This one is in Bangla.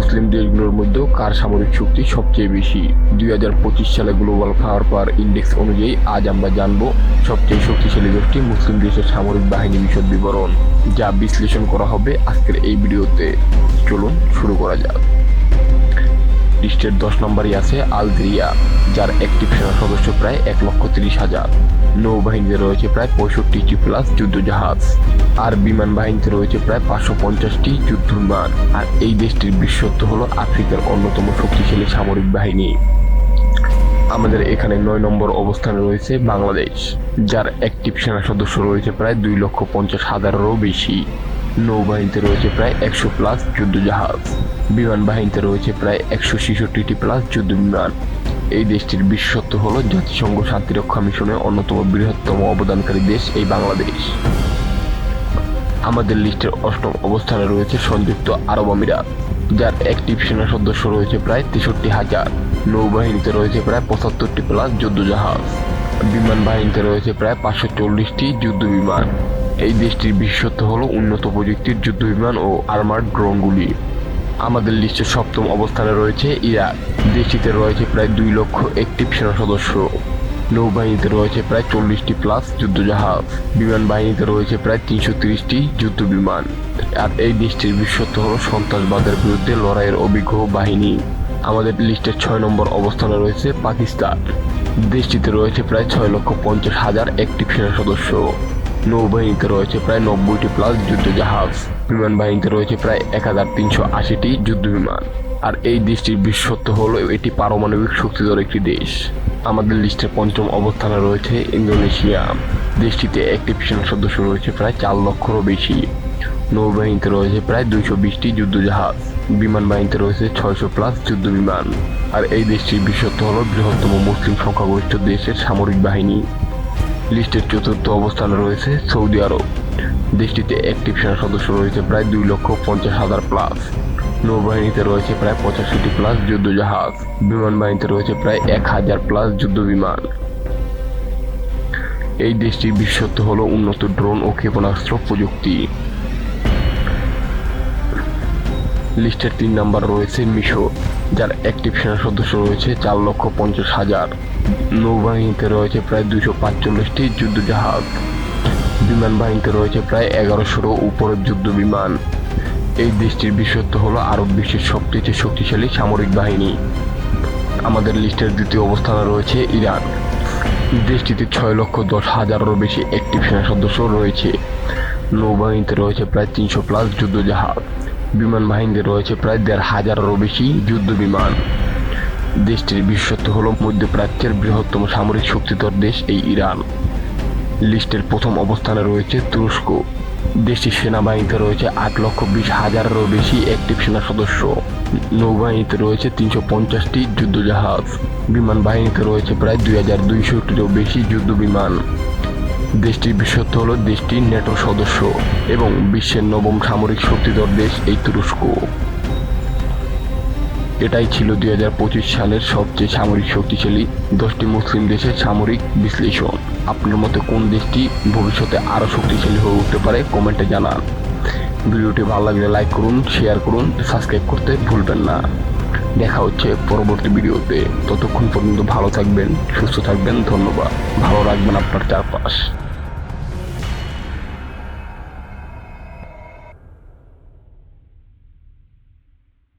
মুসলিম দেশগুলোর মধ্যে কার সামরিক শক্তি সবচেয়ে বেশি? দুই হাজার পঁচিশ সালে গ্লোবাল পাওয়ার পাওয়ার ইন্ডেক্স অনুযায়ী আজ আমরা জানব সবচেয়ে শক্তিশালী গোষ্ঠী মুসলিম দেশের সামরিক বাহিনী বিশদ বিবরণ, যা বিশ্লেষণ করা হবে আজকের এই ভিডিওতে। চলুন শুরু করা যাক। লিস্টের দশ নম্বরই আছে আলজেরিয়া যার অ্যাক্টিভ সেনা সদস্য প্রায় এক লক্ষ তিরিশ হাজার। নৌবাহিনীতে রয়েছে প্রায় পঁয়ষট্টিটি প্লাস যুদ্ধজাহাজ। আর বিমান বাহিনীতে রয়েছে প্রায় পাঁচশো পঞ্চাশটি যুদ্ধ বিমান আর এই দেশটির বিশ্বত্ব হলো আফ্রিকার অন্যতম শক্তিশালী সামরিক বাহিনী। আমাদের এখানে নয় নম্বর অবস্থানে রয়েছে বাংলাদেশ, যার অ্যাক্টিভ সেনা সদস্য রয়েছে প্রায় দুই লক্ষ পঞ্চাশ হাজারেরও বেশি। নৌবাহিনীতে রয়েছে প্রায় একশো প্লাস যুদ্ধজাহাজ। বিমান বাহিনীতে রয়েছে প্রায় একশো ছেষট্টিটি প্লাস যুদ্ধ বিমান। এই দেশটির বিশেষত্ব হল জাতিসংঘ শান্তিরক্ষা মিশনে অন্যতম বৃহত্তম অবদানকারী দেশ এই বাংলাদেশ। আমাদের লিস্টের অষ্টম অবস্থানে রয়েছে সংযুক্ত আরব আমিরাত, যার অ্যাক্টিভ সেনা সদস্য রয়েছে প্রায় তেষট্টি হাজার। নৌবাহিনীতে রয়েছে প্রায় পঁচাত্তরটি প্লাস যুদ্ধজাহাজ বিমান বাহিনীতে রয়েছে প্রায় পাঁচশো চল্লিশটি যুদ্ধ বিমান। এই দেশটির বিশেষত্ব হল উন্নত প্রযুক্তির যুদ্ধ বিমান ও আর্মার্ড ড্রোনগুলি আমাদের লিস্টের সপ্তম অবস্থানে রয়েছে ইরাক। দেশটিতে রয়েছে প্রায় দুই লক্ষ অ্যাক্টিভ সেনা সদস্য। নৌবাহিনীতে রয়েছে প্রায় চল্লিশটি প্লাস যুদ্ধজাহাজ। বিমান বাহিনীতে রয়েছে প্রায় তিনশো তিরিশটি যুদ্ধ বিমান আর এই দেশটির বিশ্বত্ব হল সন্ত্রাসবাদের বিরুদ্ধে লড়াইয়ের অভিজ্ঞ বাহিনী। আমাদের লিস্টের ছয় নম্বর অবস্থানে রয়েছে পাকিস্তান। দেশটিতে রয়েছে প্রায় ছয় লক্ষ পঞ্চাশ হাজার একটি সেনা সদস্য। নৌবাহিনীতে রয়েছে প্রায় নব্বইটি প্লাস যুদ্ধজাহাজ। বিমান বাহিনীতে রয়েছে প্রায় এক হাজার তিনশো আশিটি যুদ্ধ বিমান আর এই দেশটির বিশ্বত্ব হলো এটি পারমাণবিক শক্তিধর একটি দেশ। আমাদের লিস্টের পঞ্চম অবস্থানে রয়েছে ইন্দোনেশিয়া। দেশটিতে অ্যাক্টিভ সেনা সদস্য রয়েছে প্রায় চার লক্ষরও বেশি। নৌবাহিনীতে রয়েছে প্রায় দুইশো বিশটি যুদ্ধজাহাজ। বিমান বাহিনীতে রয়েছে ছয়শো প্লাস যুদ্ধ বিমান আর এই দেশটির বিশ্বত্ব হলো বৃহত্তম মুসলিম সংখ্যাগরিষ্ঠ দেশের সামরিক বাহিনী। লিস্টের চতুর্থ অবস্থানে রয়েছে সৌদি আরব। দেশটিতে অ্যাক্টিভ সেনা সদস্য রয়েছে প্রায় দুই লক্ষ পঞ্চাশ হাজার প্লাস নৌবাহিনীতে রয়েছে প্রায় পঁচাশিটি প্লাস যুদ্ধজাহাজ। বিমান বাহিনীতে রয়েছে প্রায় এক হাজার প্লাস যুদ্ধ বিমান এই দেশটির বিশেষত্ব হল উন্নত ড্রোন ও ক্ষেপণাস্ত্র প্রযুক্তি। লিস্টের তিন নাম্বার রয়েছে মিশর যার অ্যাক্টিভ সেনা সদস্য রয়েছে চার লক্ষ পঞ্চাশ হাজার। নৌবাহিনীতে রয়েছে প্রায় দুশো পাঁচচল্লিশটি যুদ্ধজাহাজ। বিমান বাহিনীতে রয়েছে প্রায় এগারোশোরও উপরের যুদ্ধ বিমান। এই দেশটির বিশ্বত্ব হল আরব বিশ্বের সবচেয়ে শক্তিশালী সামরিক বাহিনী। আমাদের লিস্টের দ্বিতীয় অবস্থানে রয়েছে ইরান। দেশটিতে ছয় লক্ষ দশ হাজারেরও বেশি অ্যাক্টিভ সেনা সদস্য রয়েছে। নৌবাহিনীতে রয়েছে প্রায় তিনশো প্লাস যুদ্ধজাহাজ। বিমান বাহিনীতে রয়েছে প্রায় দেড় হাজারেরও বেশি যুদ্ধ বিমান। দেশটির বিশ্বত্ব হল মধ্যপ্রাচ্যের বৃহত্তম সামরিক শক্তিধর দেশ এই ইরান। লিস্টের প্রথম অবস্থানে রয়েছে তুরস্ক। দেশটির সেনাবাহিনীতে রয়েছে আট লক্ষ বিশ হাজারেরও বেশি অ্যাক্টিভ সেনা সদস্য। নৌবাহিনীতে রয়েছে তিনশো পঞ্চাশটি যুদ্ধজাহাজ। বিমান বাহিনীতে রয়েছে প্রায় দুই হাজার দুইশোটিরও বেশি যুদ্ধ বিমান। দেশটির বিশেষত্ব হল দেশটির নেটোর সদস্য এবং বিশ্বের নবম সামরিক শক্তিধর দেশ এই তুরস্ক। এটাই ছিল দুই হাজার পঁচিশ সালের সবচেয়ে সামরিক শক্তিশালী দশটি মুসলিম দেশের সামরিক বিশ্লেষণ। আপনার মতে কোন দেশটি ভবিষ্যতে আরও শক্তিশালী হয়ে উঠতে পারে? কমেন্টে জানান। ভিডিওটি ভালো লাগলে লাইক করুন, শেয়ার করুন, সাবস্ক্রাইব করতে ভুলবেন না। দেখা হচ্ছে পরবর্তী ভিডিওতে। ততক্ষণ পর্যন্ত ভালো থাকবেন, সুস্থ থাকবেন, ধন্যবাদ। ভালো রাখবেন আপনার চারপাশ।